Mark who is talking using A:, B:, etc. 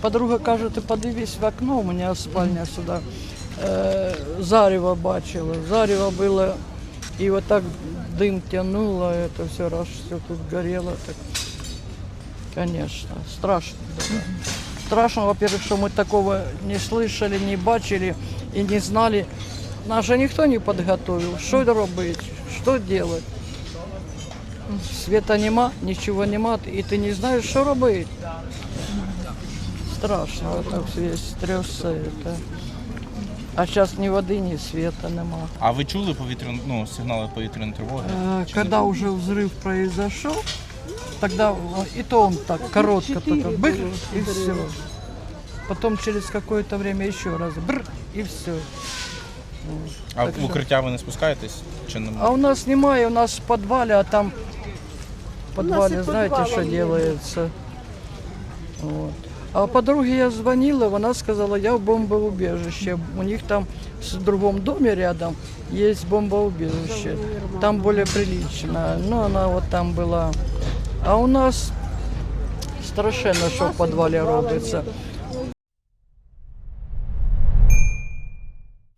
A: Подруга каже, ти подивись в окно, у мене спальня сюди. Е, зарево бачила. Зарево було, і отак дим тянуло, це все раз все тут горело. Так. Конечно, страшно. было. Страшно, во-первых, что мы такого не слышали, не бачили и не знали. Нас же никто не подготовил. Что робить, что делать? Света нема, ничего нема, и ты не знаешь, что робить. Страшно, это все весь трясся. Это. А сейчас ни воды, ни света нема.
B: А ви чули повітряну ну, сигнали повітряної тривоги?
A: Э, Когда уже взрыв произошел, тогда э, и то он так коротко только бых и все. Потом через какое-то время еще раз бр и все.
B: А
A: так
B: в
A: що-
B: укриття ви не спускаєтесь? Чи не
A: А у нас немає, у нас в подвале, а там в
C: нас и
A: подвале знаете,
C: подвала
A: что
C: нет.
A: делается. Вот. А подруге я звонила, вона сказала, я в бомбоубежище. У них там в другом доме рядом есть бомбоубежище. Там более прилично. Ну, она вот там была. А у нас страшенно, що в подвалі робиться.